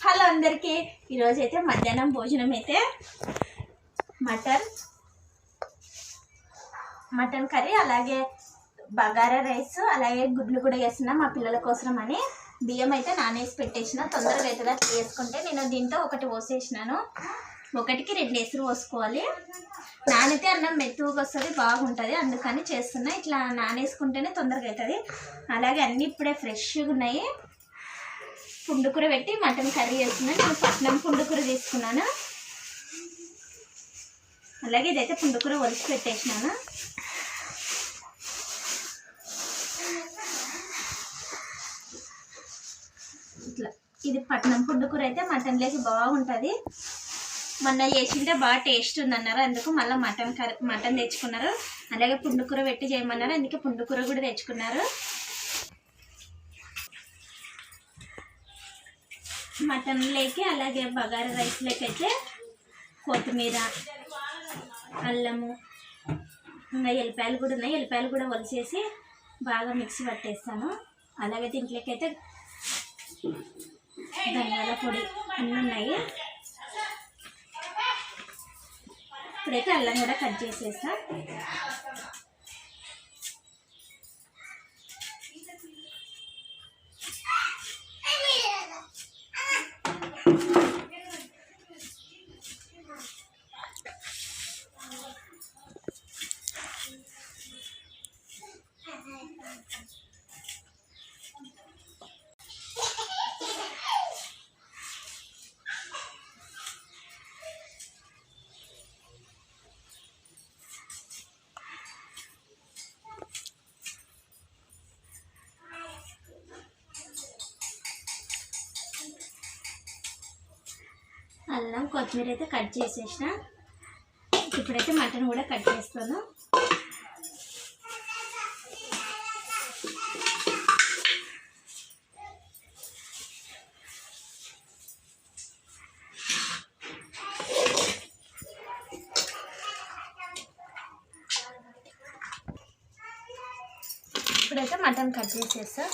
Hello అందరికీ. ఈరోజు అయితే మధ్యాహ్నం భోజనం అయితే మటన్ మటన్ కర్రీ అలాగే బగారా రైస్ అలాగే గుడ్లు కూడా వేస్తున్నా మా పిల్లల కోసం అని. బియ్యం అయితే నానేసి పెట్టేసిన తొందరగా అవుతుందా వేసుకుంటే. నేను దీంతో ఒకటి పోసేసినాను. ఒకటికి రెండు ఎసురు పోసుకోవాలి. నానితే అన్నం మెత్తుగా వస్తుంది బాగుంటుంది అందుకని చేస్తున్నా. ఇట్లా నానేసుకుంటేనే తొందరగా అవుతుంది. అలాగే అన్నీ ఇప్పుడే ఫ్రెష్గా ఉన్నాయి. పుండుకూర పెట్టి మటన్ కర్రీ చేస్తున్నాను. నేను పట్నం పుండుకూర తీసుకున్నాను. అలాగే ఇదైతే పుండుకూర ఒలిచి పెట్టేసినాను. ఇట్లా. ఇది పట్నం పుండుకూర అయితే మటన్లోకి బాగుంటుంది. మొన్న చేసింటే బాగా టేస్ట్ ఉందన్నారు. అందుకు మళ్ళీ మటన్ కర్రీ మటన్ తెచ్చుకున్నారు. అలాగే పుండుకూర పెట్టి చేయమన్నారు. అందుకే పుండుకూర కూడా తెచ్చుకున్నారు. మటన్లోకి అలాగే బగారా రైస్లోకి అయితే కొత్తిమీర అల్లము ఇంకా ఎల్లిపాయలు కూడా ఉన్నాయి. ఎల్లిపాయలు కూడా వలిసేసి బాగా మిక్సీ పట్టేస్తాను. అలాగే దీంట్లోకి అయితే ధనియాల పొడి అన్నీ ఉన్నాయి. ఇప్పుడైతే అల్లం కూడా కట్ చేసేస్తాను అల్లం కొత్తిమీర అయితే కట్ చేసేసిన. ఇప్పుడైతే మటన్ కూడా కట్ చేస్తాను. ఇప్పుడైతే మటన్ కట్ చేసేస్తా.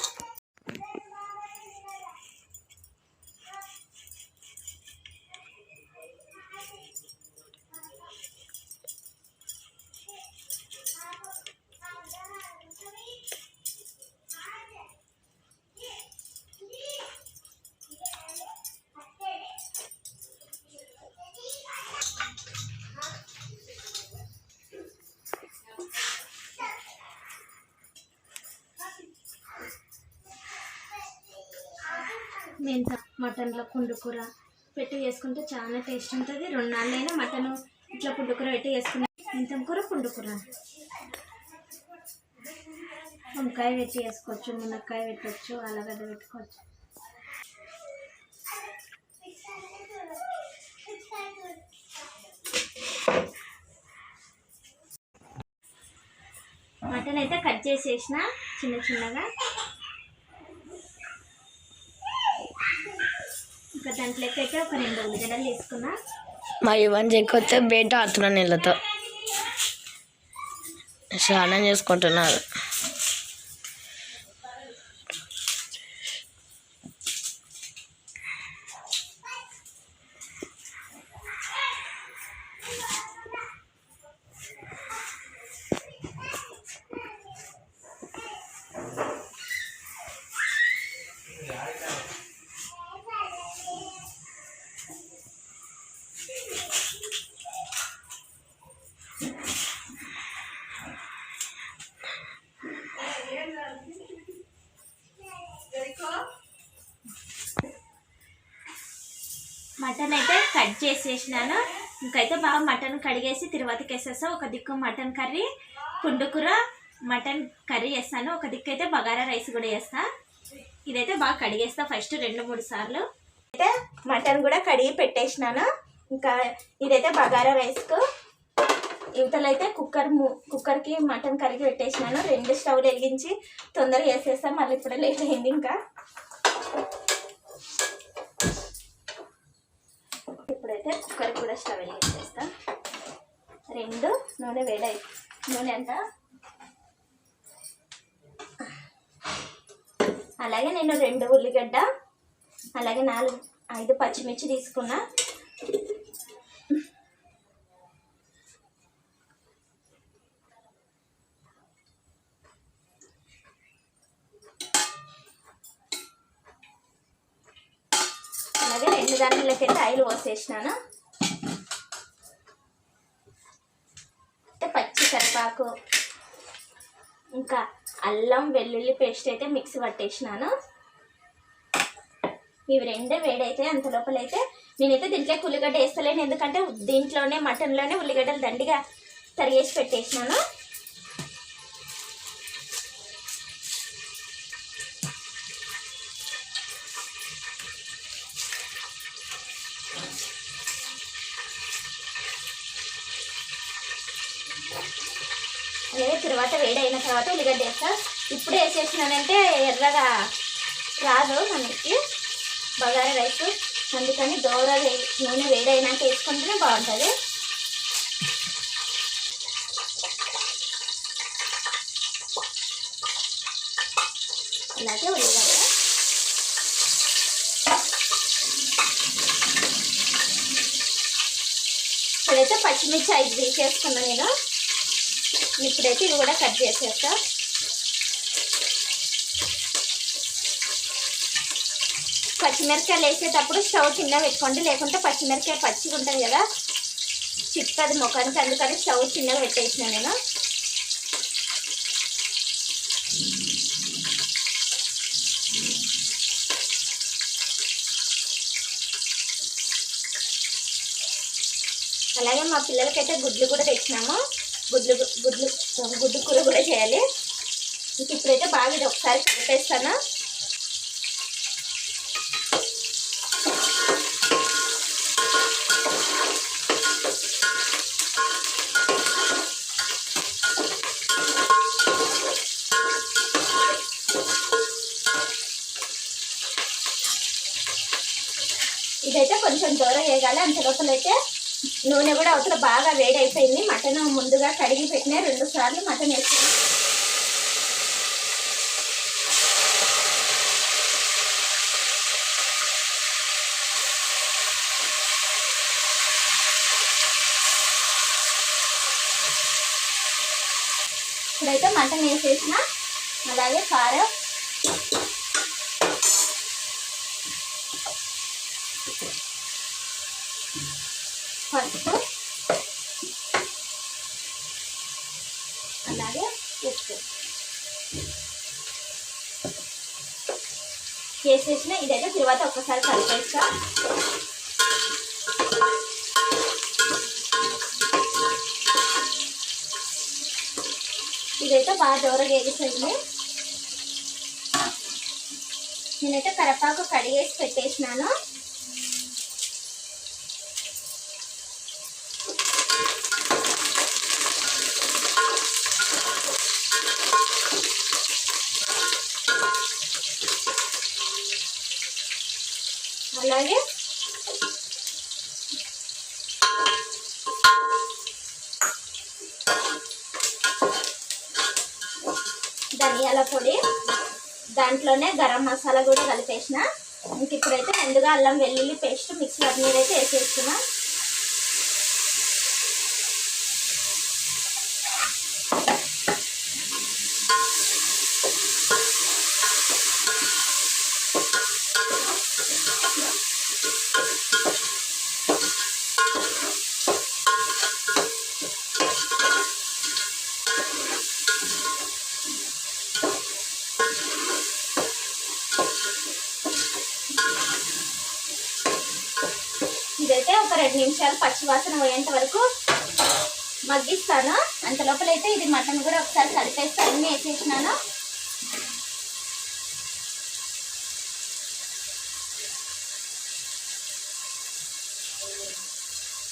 ఇట్లా పుండుకూర పెట్టి చేసుకుంటే చాలా టేస్ట్ ఉంటుంది. రెండు నాళ్ళైనా మటన్ ఇట్లా పుండుకూర పెట్టి చేసుకున్నాం. మెంతం కూర పుండుకూర వంకాయ పెట్టి వేసుకోవచ్చు మునక్కాయ పెట్టచ్చు అలాగే పెట్టుకోవచ్చు. మటన్ అయితే కట్ చేసేసిన చిన్న చిన్నగా. ఇంకా దాంట్లోకి అయితే ఒక రెండు ఉల్లిగడ్డలు తీసుకున్నా మా ఇవన్నీ చెక్కొస్తే బయట ఆడుతున్నాను నీళ్ళతో. స్నానం చేసుకుంటున్నారు. మటన్ అయితే కట్ చేసేసినాను. ఇంకైతే బాగా మటన్ కడిగేసి తిరువాతికి వేసేసా ఒక దిక్కు మటన్ కర్రీ పుండుకూర మటన్ కర్రీ చేస్తాను. ఒక దిక్కు అయితే బగారా రైస్ కూడా చేస్తా. ఇదైతే బాగా కడిగేస్తా ఫస్ట్ రెండు మూడు సార్లు. అయితే మటన్ కూడా కడిగి పెట్టేసినాను. ఇంకా ఇదైతే బగారా రైస్కు. ఇవతలైతే కుక్కర్ కుక్కర్కి మటన్ కర్రీకి పెట్టేసినాను. రెండు స్టవ్లు వెలిగించి తొందరగా వేసేస్తాం మళ్ళీ ఇప్పుడే లేట్ అయింది ఇంకా. అయితే కుక్కర్ కూడా స్టవ్ వేసేస్తా రెండు నూనె వేడై నూనె అంతా. అలాగే నేను రెండు ఉల్లిగడ్డ అలాగే నాలుగు ఐదు పచ్చిమిర్చి తీసుకున్నా. అలాగే రెండు ఆయిల్ పోసేసినాను. అంటే పచ్చి కరిపాకు ఇంకా అల్లం వెల్లుల్లి పేస్ట్ అయితే మిక్సీ పట్టేసినాను. ఇవి రెండే వేడైతే అంత లోపలైతే నేనైతే దీంట్లో ఉల్లిగడ్డ వేస్తలేను. ఎందుకంటే దీంట్లోనే మటన్లోనే ఉల్లిగడ్డలు దండిగా తరిగేసి పెట్టేసినాను అలాగే తర్వాత వేడి అయిన తర్వాత ఉల్లిగడ్డ వేస్తా చేసినానంటే ఎర్రగా రాదు మనకి. బగారా రైస్ అందుకని దోర వే- నూనె వేడైనాక వేసుకుంటేనే బాగుంటుంది. అలాగే ఉల్లిగడ్డ. ఇప్పుడైతే పచ్చిమిర్చి ఐదు తీసేసుకున్నాను నేను. ఇప్పుడైతే ఇవి కూడా కట్ చేసేస్తాను పచ్చిమిరపకాయలు వేసేటప్పుడు స్టవ్ చిన్న పెట్టుకోండి. లేకుంటే పచ్చిమిరపకాయ పచ్చిగా ఉంటుంది కదా. చిక్కది ముఖానికి అందుకని స్టవ్ చిన్నగా పెట్టేసిన నేను. అలాగే మా పిల్లలకైతే గుడ్లు కూడా తెచ్చినాము. గుడ్లు గుడ్లు గుడ్డు కూర కూడా చేయాలి. ఇంక ఇప్పుడైతే బాగా ఇది ఒకసారి కలిపేస్తాను ఇదైతే కొంచెం దూరం వేయగాలి అయితే నూనె కూడా అవతల బాగా వేడి అయిపోయింది మటన్ ముందుగా కడిగి పెట్టిన రెండు సార్లు మటన్ వేసుకుని ఇప్పుడైతే మటన్ వేసేసిన అలాగే కారం పసుపు అలాగే ఉప్పు. వేసేసిన ఇదైతే తర్వాత ఒక్కసారి కలిపేస్తా. ఇదైతే బాగా దూరగా వేసేసింది నేనైతే కరపాకు కడిగేసి పెట్టేసినాను. అలాగే. ధనియాల పొడి. దాంట్లోనే గరం మసాలా కూడా కలిపేసిన. ఇంక ఇప్పుడైతే ముందుగా అల్లం వెల్లుల్లి పేస్ట్ మిక్సీ అయితే వేసేస్తున్నా ఇదైతే ఒక రెండు నిమిషాలు పచ్చివాసన పోయేంత వరకు మగ్గిస్తాను. అంత లోపలైతే ఇది మటన్ కూడా ఒకసారి కలిపేసి అన్నీ వేసేసినాను.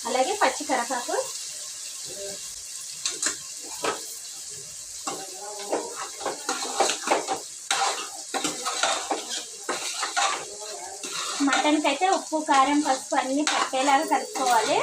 అలాగే పచ్చి కరపాకు ఉప్పు కారం పసుపు అన్నీ పట్టేలాగా కలుపుకోవాలి.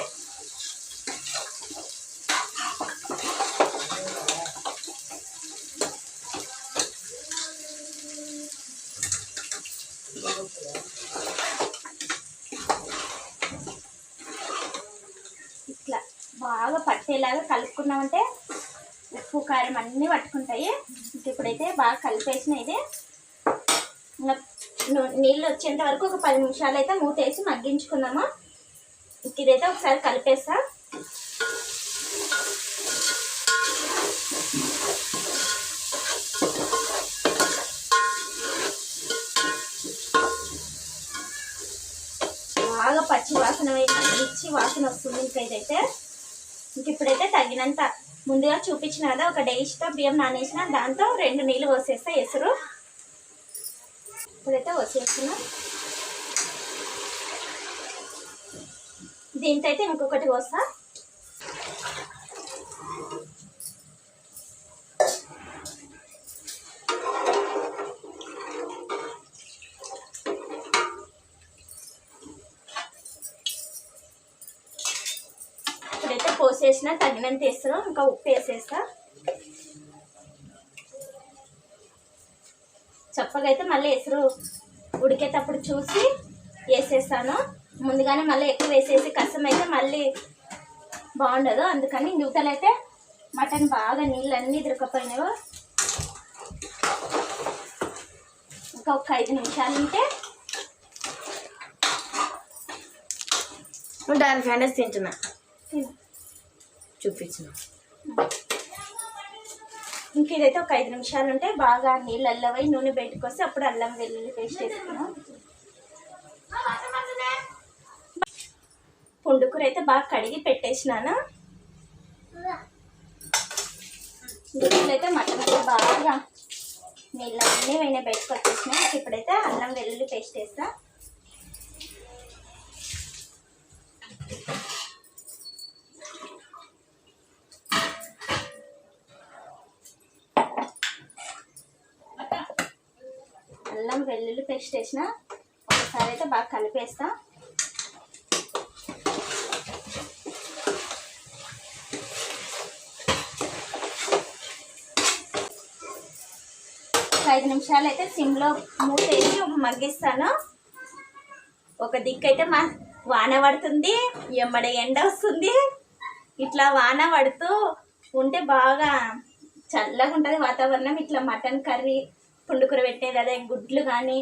ఇట్లా బాగా పట్టేలాగా కలుపుకున్నామంటే ఉప్పు కారం అన్నీ పట్టుకుంటాయి. ఇప్పుడైతే బాగా కలిపేసిన ఇది. ఇంకా నీళ్ళు వచ్చేంత వరకు ఒక పది నిమిషాలు అయితే మూత వేసి మగ్గించుకున్నాము ఇదైతే ఒకసారి కలిపేస్తా. బాగా పచ్చి వాసన ఇచ్చి వాసన వస్తుంది ఇంకా ఇదైతే. ఇంక ఇప్పుడైతే తగినంత. ముందుగా చూపించిన కదా ఒక డేస్తో బియ్యం నానేసిన దాంతో రెండు నీళ్ళు పోసేస్తా ఎసురు. ఇప్పుడైతే వచ్చేస్తున్నాం. దీంతో అయితే ఇంకొకటి పోస్తా. ఇప్పుడైతే పోసేసిన తగినంత వేస్తాను ఇంకా ఉప్పు వేసేస్తా. చప్పగా అయితే మళ్ళీ ఎసురు ఉడికేటప్పుడు చూసి వేసేస్తాను. ముందుగానే మళ్ళీ ఎక్కువ వేసేసి కష్టం అయితే మళ్ళీ బాగుండదు. అందుకని అయితే మటన్ బాగా నీళ్ళు అన్నీ దొరకపోయినావు ఇంకా ఒక ఐదు నిమిషాలు ఉంటే డైరెక్ట్ హ్యాండేసి తింటున్నా. చూపించిన ఇంక ఇదైతే ఒక ఐదు నిమిషాలు ఉంటే బాగా నీళ్ళు అల్లవై నూనె బయటకు వస్తే అప్పుడు అల్లం వెల్లుల్లి పేస్ట్ వేసుకున్నాం. పుండుకూర అయితే బాగా కడిగి పెట్టేసినాను. అయితే మటన్ అయితే బాగా నీళ్ళన్నీ అయినా బయటకు వచ్చేసినాయి. ఇప్పుడైతే అల్లం వెల్లుల్లి పేస్ట్ వేస్తాను అల్లం వెల్లుల్లి పేస్ట్ వేసిన ఒకసారి అయితే బాగా కలిపేస్తా. ఐదు నిమిషాలు అయితే సిమ్లో మూత వేసి మగ్గిస్తాను. ఒక దిక్కు అయితే మా వాన పడుతుంది ఎమ్మడ ఎండ వస్తుంది. ఇట్లా వాన పడుతూ ఉంటే బాగా చల్లగా ఉంటుంది వాతావరణం. ఇట్లా మటన్ కర్రీ పుండుకూర పెట్టేది అదే గుడ్లు కానీ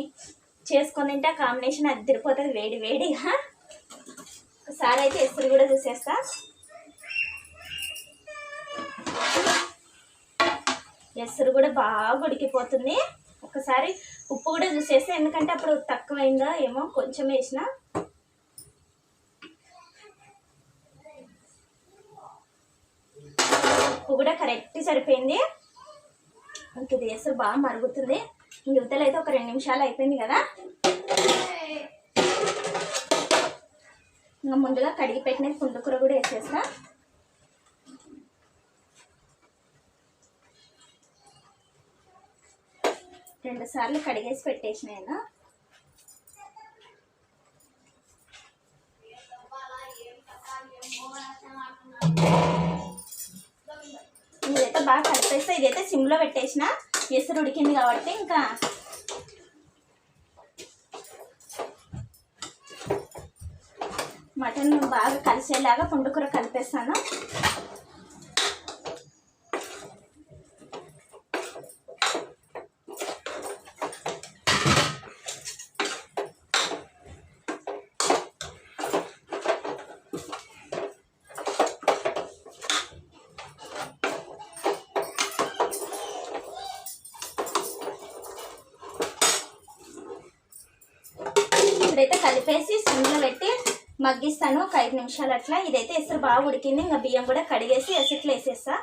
చేసుకొని తింటే కాంబినేషన్ అది తిరిగిపోతుంది వేడి వేడిగా. ఒకసారి అయితే ఎసురు కూడా చూసేస్తా. ఎసురు కూడా బాగా ఉడికిపోతుంది. ఒకసారి ఉప్పు కూడా చూసేస్తా ఎందుకంటే అప్పుడు తక్కువైందా ఏమో కొంచెం వేసిన. ఉప్పు కూడా కరెక్ట్ సరిపోయింది. ఇంక ఇది ఎసురు బాగా మరుగుతుంది. యువతలు అయితే ఒక రెండు నిమిషాలు అయిపోయింది కదా? ఇంకా ముందుగా కడిగి పెట్టిన పుండుకూర కూడా వేసేస్తా. రెండు సార్లు కడిగేసి పెట్టేసిన నేను. ఇదైతే బాగా కలిపేస్తే ఇదైతే సిమ్లో పెట్టేసిన ఎసరు ఉడికింది కాబట్టి ఇంకా మటన్ బాగా కలిసేలాగా పుండుకూర కలిపేస్తాను ఇప్పుడైతే కలిపేసి సిమ్లో పెట్టి మగ్గిస్తాను. ఒక ఐదు నిమిషాలు అట్లా. ఇదైతే ఎసురు బాగా ఉడికింది. ఇంకా బియ్యం కూడా కడిగేసి ఎసుట్లో వేసేస్తా.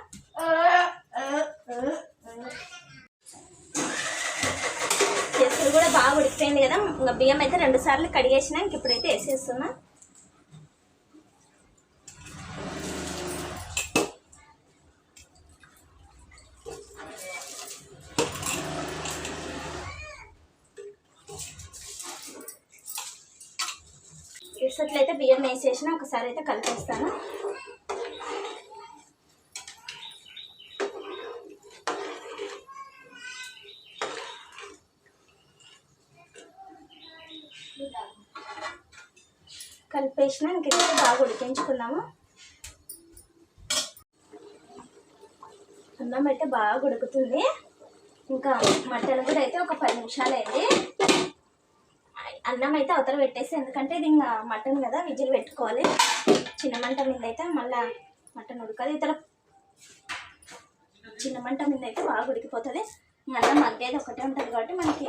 ఎసురు కూడా బాగా ఉడికిపోయింది కదా. ఇంకా బియ్యం అయితే రెండు సార్లు కడిగేసిన ఇంక ఇప్పుడైతే వేసేస్తున్నా. వేసిన ఒకసారి అయితే కలిపేస్తాను. కలిపేసిన ఇంక బాగా ఉడికించుకున్నాము అన్నం అయితే బాగా ఉడుకుతుంది. ఇంకా మటన్ కూడా అయితే ఒక పది నిమిషాలు అయింది అన్నం అయితే అవతల పెట్టేసి ఎందుకంటే ఇది ఇంకా మటన్ కదా విజిల్ పెట్టుకోవాలి. చిన్న మంట మీద అయితే మళ్ళా మటన్ ఉడకదు. ఇతర చిన్న మంట మీద అయితే బాగా ఉడికిపోతుంది. అన్నం మగ్గేది ఒకటే ఉంటుంది కాబట్టి మనకి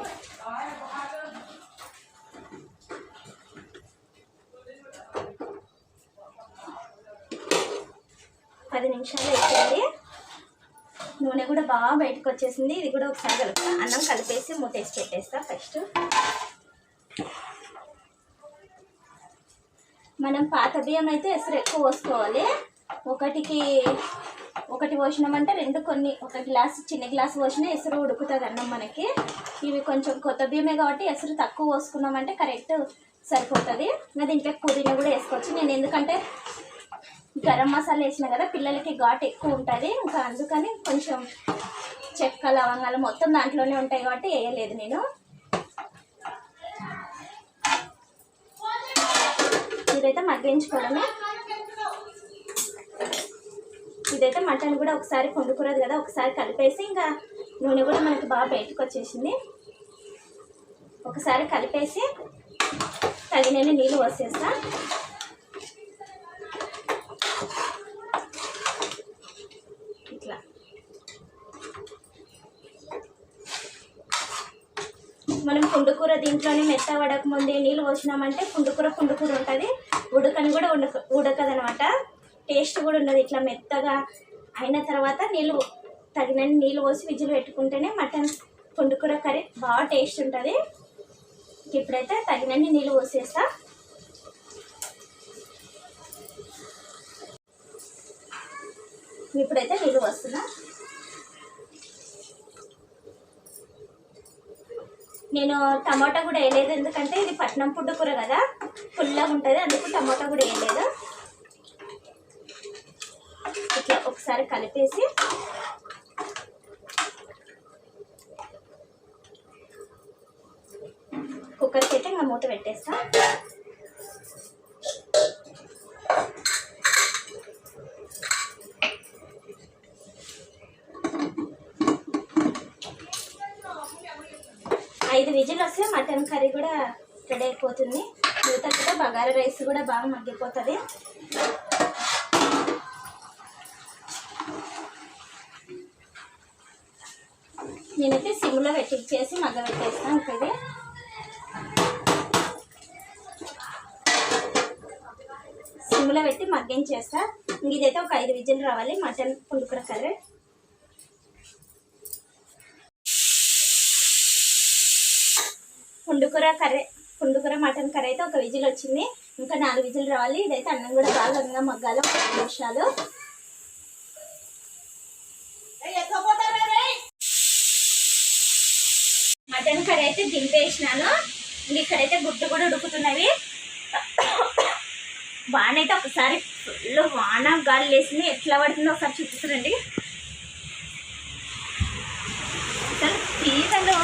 పది నిమిషాలు వేసేయండి నూనె కూడా బాగా బయటకు వచ్చేసింది. ఇది కూడా ఒకసారి కలుపుతా. అన్నం కలిపేసి మూతేసి పెట్టేస్తా ఫస్ట్. మనం పాత బియ్యం అయితే ఎసరు ఎక్కువ పోసుకోవాలి. ఒకటికి ఒకటి పోసినామంటే రెండు కొన్ని ఒక గ్లాస్ చిన్న గ్లాస్ పోసినా ఎసరు ఉడుకుతుంది అన్నం మనకి. ఇవి కొంచెం కొత్త బియ్యమే కాబట్టి ఎసరు తక్కువ పోసుకున్నామంటే కరెక్ట్ సరిపోతుంది. నా దీంట్లో పుదీనా కూడా వేసుకోవచ్చు. నేను ఎందుకంటే గరం మసాలా వేసిన కదా పిల్లలకి ఘాటు ఎక్కువ ఉంటుంది. ఇంకా అందుకని కొంచెం చెక్క లవంగాలు మొత్తం దాంట్లోనే ఉంటాయి కాబట్టి వేయలేదు నేను. ఇదైతే మగ్గించుకోవడమే. ఇదైతే మటన్ కూడా ఒకసారి కొండుకురదు కదా ఒకసారి కలిపేసి ఇంకా నూనె కూడా మనకి బాగా బయటకు వచ్చేసింది. ఒకసారి కలిపేసి తగినన్ని నీళ్ళు పోసేస్తా ఇట్లా మనం పుండుకూర దీంట్లోనే మెత్త పడక ముందే నీళ్ళు పోసినామంటే పుండుకూర పుండుకూర ఉంటుంది. ఉడకని కూడా ఉడక ఉడకదనమాట. టేస్ట్ కూడా ఉండదు. ఇట్లా మెత్తగా అయిన తర్వాత నీళ్ళు తగినన్ని నీళ్ళు పోసి విజులు పెట్టుకుంటేనే మటన్ పుండుకూర కర్రీ బాగా టేస్ట్ ఉంటుంది. ఇప్పుడైతే తగినన్ని నీళ్ళు పోసేస్తా. ఇప్పుడైతే నీళ్ళు వస్తున్నా నేను టమాటా కూడా వేయలేదు. ఎందుకంటే ఇది పట్నం పుడ్డు కూర కదా. ఫుల్గా ఉంటుంది. అందుకు టమాటా కూడా వేయలేదు. ఇట్లా ఒకసారి కలిపేసి కుక్కర్కి అయితే ఇంకా మూత పెట్టేస్తాను ఐదు విజిల్ వస్తే మటన్ కర్రీ కూడా మగ్గిపోతుంది మిగతా కూడా బగారా రైస్ కూడా బాగా మగ్గిపోతుంది. నేనైతే సిమ్లో పెట్టించేసి మగ్గ పెట్టేస్తాను ఇప్పుడు. సిమ్లో పెట్టి మగ్గించేస్తా ఇంక ఇదైతే ఒక ఐదు విజిల్ రావాలి. మటన్ పులుకుర కర్రీ. పుండుకూర కర్రీ. పుండుకూర మటన్ కర్రీ అయితే ఒక విజిల్ వచ్చింది. ఇంకా నాలుగు విజిల్ రావాలి. ఇదైతే అన్నం కూడా బాగా ఇంకా మగ్గాలి. ఒక నిమిషాలు. మటన్ కర్రీ అయితే దింపేసినాను. ఇంక ఇక్కడైతే గుడ్డు కూడా ఉడుకుతున్నవి. వాన అయితే ఒకసారి ఫుల్ వాన గాలి లేసింది. ఎట్లా పడుతుందో ఒకసారి చూపిస్తారండి అసలు తీగలు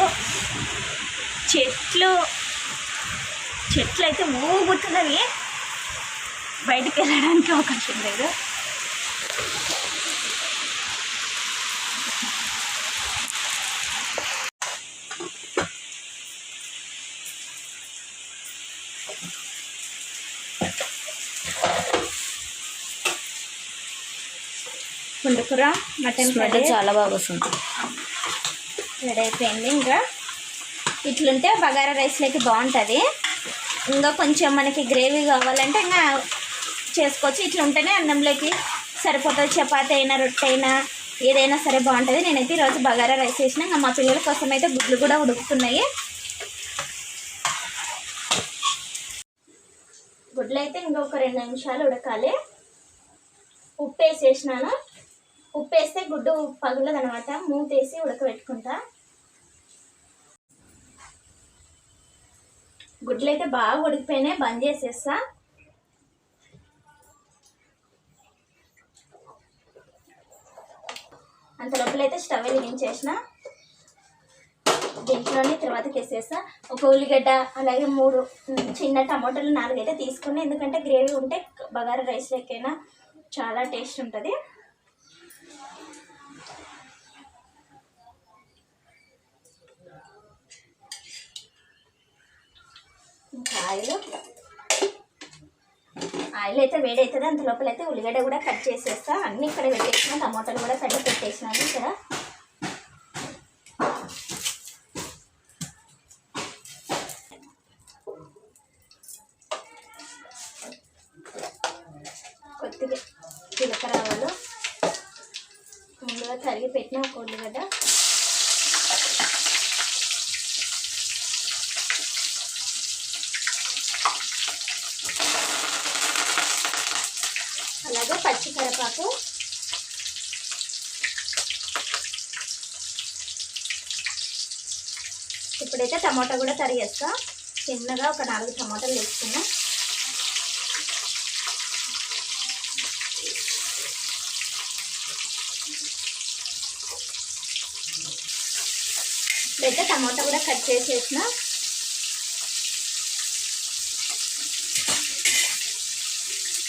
చెట్లు చెట్లు అయితే ఊగుతున్నవి బయటికి వెళ్ళడానికి అవకాశం లేదు. పుండుకూర మటన్ స్మెల్ చాలా బాగా వస్తుంది. రెడీ అయిపోయింది ఇంకా. ఇట్లుంటే బగారా రైస్లోకి బాగుంటుంది. ఇంకా కొంచెం మనకి గ్రేవీ కావాలంటే ఇంకా చేసుకోవచ్చు. ఇట్లా ఉంటేనే అన్నంలోకి సరిపోతుంది చపాతి అయినా రొట్టె అయినా ఏదైనా సరే బాగుంటుంది. నేనైతే ఈరోజు బగారా రైస్ వేసినా ఇంకా మా పిల్లల కోసం అయితే గుడ్లు కూడా ఉడుకుతున్నాయి. గుడ్లు అయితే ఇంకొక రెండు నిమిషాలు ఉడకాలి. ఉప్పు వేసేసినాను ఉప్పు వేస్తే గుడ్డు పగులదనమాట. మూతేసి ఉడకబెట్టుకుంటా. గుడ్లు అయితే బాగా ఉడికిపోయినాయి. బంద్ చేసేస్తా. అంత లోపలైతే స్టవ్ వెలిగించేసిన. దీంట్లోనే తర్వాతకి వేసేస్తా. ఒక ఉల్లిగడ్డ అలాగే మూడు చిన్న టమాటాలు నాలుగైతే తీసుకున్నాయి ఎందుకంటే గ్రేవీ ఉంటే బగారా రైస్ లెక్కైనా చాలా టేస్ట్ ఉంటుంది. ఆయిల్. ఆయిల్ అయితే వేడి అంత లోపల అయితే ఉల్లిగడ్డ కూడా కట్ చేసేస్తా. అన్నీ ఇక్కడ పెట్టేసిన టమాటాలు కూడా కట్ పెట్టేసినాను ఇక్కడ. కొద్దిగా జీలకర్ర ఆవాలు. ముందుగా తరిగి పెట్టిన ఒక ఉల్లిగడ్డ అలాగే పచ్చి కరివేపాకు ఇప్పుడైతే టమాటా కూడా తరిగేస్తా చిన్నగా ఒక నాలుగు టమాటాలు వేసుకున్నా. ఇప్పుడైతే టమాటా కూడా కట్ చేసేసిన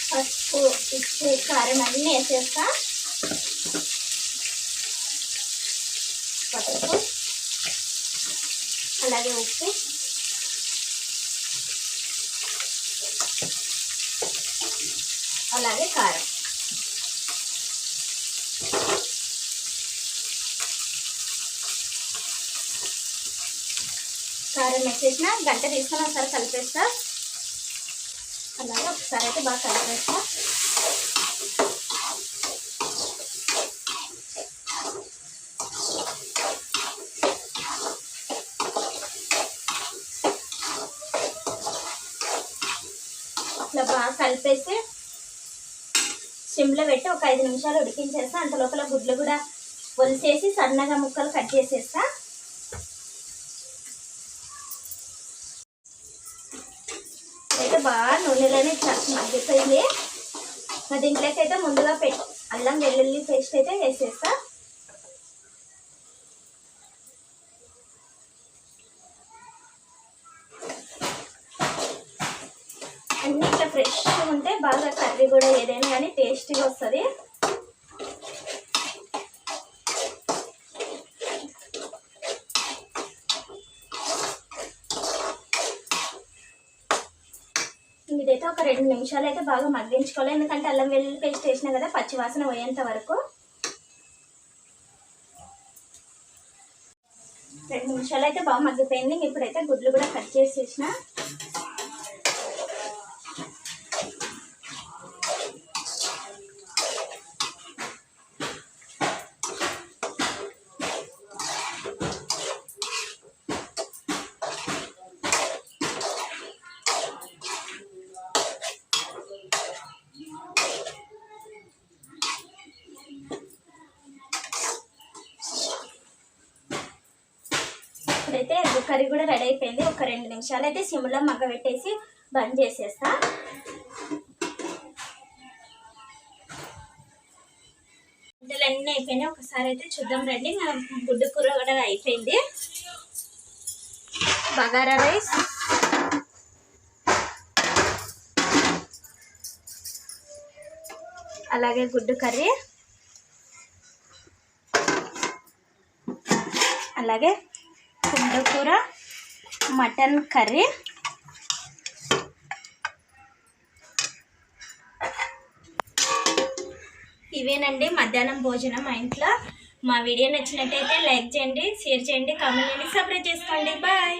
పసుపు ఉప్పు కారం అన్నీ వేసేస్తా పసుపు అలాగే ఉప్పు. అలాగే కారం. కారం వేసేసిన గంట తీసుకొని ఒకసారి కలిపేస్తా. అలాగే ఒకసారి అయితే బాగా కలిపేస్తా. ఇట్లా బాగా కలిపేసి సిమ్లో పెట్టి ఒక ఐదు నిమిషాలు ఉడికించేస్తా. అంత లోపల గుడ్లు కూడా ఒలిసేసి సన్నగా ముక్కలు కట్ చేసేస్తా. అయితే బాగా నూనెలోనే మగ్గిపోయింది. దీంట్లోకి అయితే ముందుగా పెట్టి అల్లం వెల్లుల్లి పేస్ట్ అయితే వేసేస్తా అన్ని ఇట్లా ఫ్రెష్ ఉంటే బాగా కర్రీ కూడా ఏదైనా కానీ టేస్టీగా వస్తుంది ఇదైతే ఒక రెండు నిమిషాలు అయితే బాగా మగ్గించుకోవాలి. ఎందుకంటే అల్లం వెల్లుల్లి పేస్ట్ వేసినా కదా పచ్చివాసన పోయేంత వరకు. రెండు నిమిషాలు అయితే బాగా మగ్గిపోయింది. ఇప్పుడైతే గుడ్లు కూడా కట్ చేసేసిన కర్రీ కూడా రెడీ అయిపోయింది. ఒక రెండు నిమిషాలు అయితే సిమ్లో మగ్గబెట్టేసి బంద్ చేసేస్తా. వంటలు అన్నీ అయిపోయినాయి. ఒకసారి అయితే చూద్దాం రండి. నా గుడ్డు కూర కూడా అయిపోయింది. బగారా రైస్. అలాగే గుడ్డు కర్రీ. అలాగే కుండకూర మటన్ కర్రీ. ఇవేనండి మధ్యాహ్నం భోజనం మా ఇంట్లో. మా వీడియో నచ్చినట్టయితే లైక్ చేయండి షేర్ చేయండి కామెంట్ చేయండి సబ్స్క్రైబ్ చేసుకోండి. బాయ్.